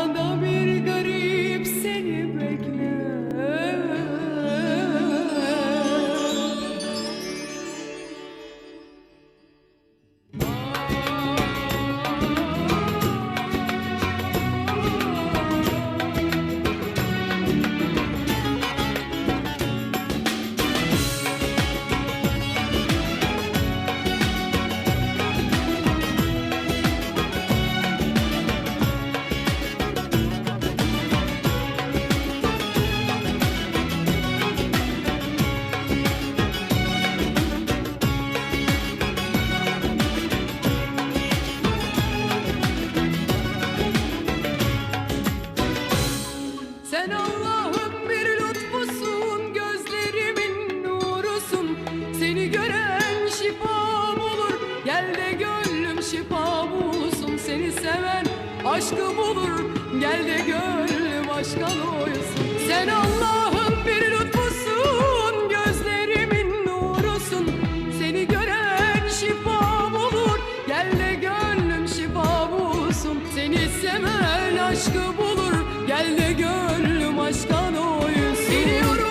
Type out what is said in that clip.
Dünyada bir garip şifa bulsun Seni seven aşkı bulur Gel de gönlüm aşka doysun Sen Allah'ın bir lütfusun Gözlerimin nurusun. Seni gören şifa bulur. Gel de gönlüm şifa bulsun. Seni seven aşkı bulur Gel de gönlüm aşka doysun Biliyorum